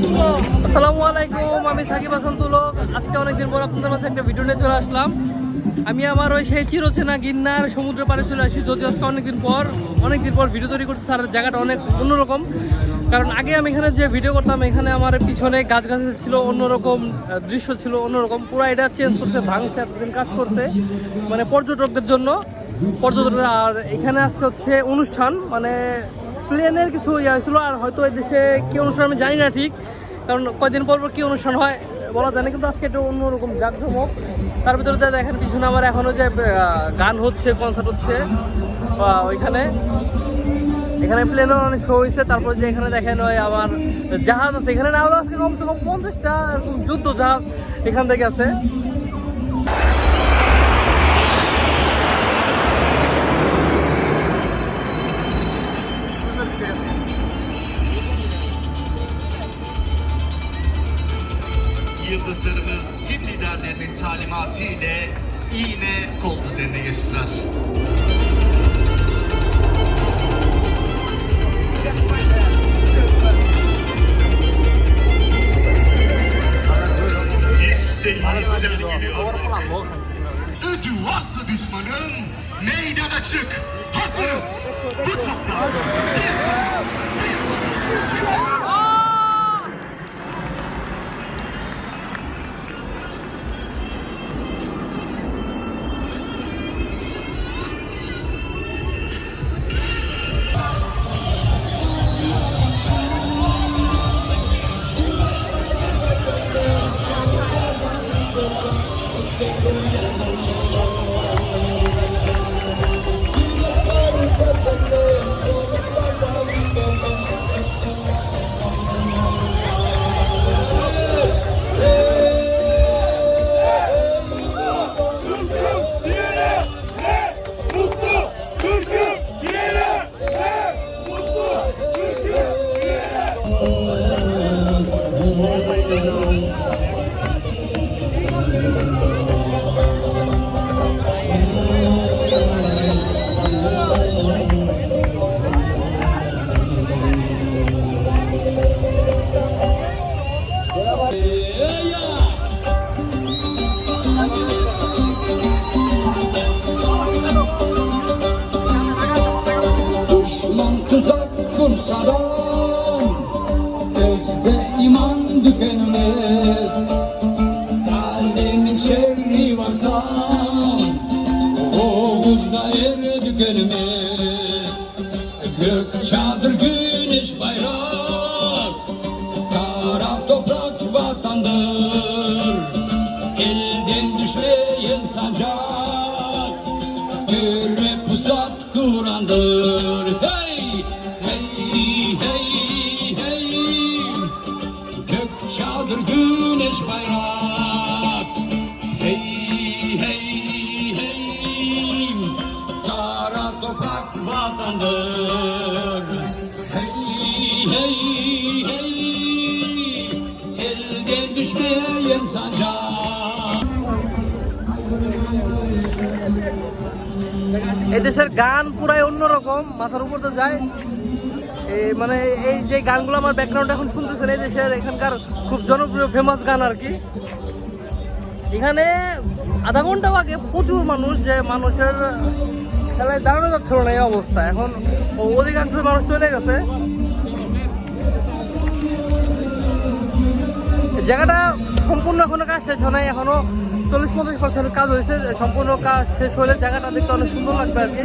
আসসালামু আলাইকুম, আমি সাকিব হাসান তুলক। আজকে অনেকদিন পর আপনাদের মাঝে একটা ভিডিও নিয়ে চলে আসলাম। আমি আমার ওই সেই চিরচেনা গিন্নার সমুদ্রের পাড়ে চলে আসি, যদিও আজকে অনেকদিন পর অনেকদিন পর ভিডিও তৈরি করতে আর জায়গাটা অনেক অন্যরকম। কারণ আগে আমি এখানে যে ভিডিও করতাম, এখানে আমার পিছনে গাছ গাছ ছিল, অন্যরকম দৃশ্য ছিল অন্যরকম। পুরো এটা চেঞ্জ করছে, ভাঙছে, এতদিন কাজ করছে। মানে পর্যটকদের জন্য, পর্যটকরা, আর এখানে আজকে হচ্ছে অনুষ্ঠান মানে প্লেনের কিছু ইয়ে হয়েছিল আর হয়তো এই দেশে কি অনুষ্ঠান আমি জানি না ঠিক, কারণ কয়দিন পর পর কি অনুষ্ঠান হয় বলা যায় না, কিন্তু আজকে একটা অন্যরকম জাঁকজমক। তার ভিতরে যা দেখেন পিছনে আমার এখনও যে গান হচ্ছে কনসার্ট হচ্ছে, বা ওইখানে। এখানে প্লেনও অনেক শো হয়েছে, তারপর যে এখানে দেখেন ওই আবার জাহাজ আছে, এখানে না হলে আজকে কমসে কম পঞ্চাশটা যুদ্ধ জাহাজ এখান থেকে আছে। Yıldızlarımız tim liderlerinin talimatı ile iğne kol düzenine geçtiler. İşte yiğitler geliyor. Ödü varsa düşmanın meydana çık. Hazırız. Bu toprak Düşman tuzak kursa da çadır güneş bayrak Kara toprak vatandır. Elden düşmeyen sancak Göre pusat Kur'an'dır Elden düşmeyen sancak এদেশের গান পুরাই অন্যরকম, মাথার উপর তো যায়। মানে এই যে গানগুলো আমার ব্যাকগ্রাউন্ড এখন শুনতেছেন, এই দেশের এখানকার খুব জনপ্রিয় ফেমাস গান আর কি। এখানে আধা ঘণ্টা আগে প্রচুর মানুষ যে মানুষের খেলায় দাঁড়ানো যাচ্ছিল না এই অবস্থা। এখন অধিকাংশ মানুষ চলে গেছে। জায়গাটা সম্পূর্ণ এখনও কাজ শেষ হয় নাই, এখনও চল্লিশ পঞ্চাশ পার্সেন্ট কাজ হয়েছে, সম্পূর্ণ কাজ শেষ হলে জায়গাটা দেখতে অনেক সুন্দর লাগবে আর কি।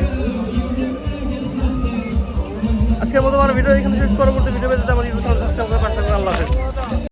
আজকের মতো আমার ভিডিও এখানে শেষ, পরবর্তী ভিডিও পেতে আমার ইউটিউব সাবস্ক্রাইব করে পাঠাতে আল্লাহ হাফেজ।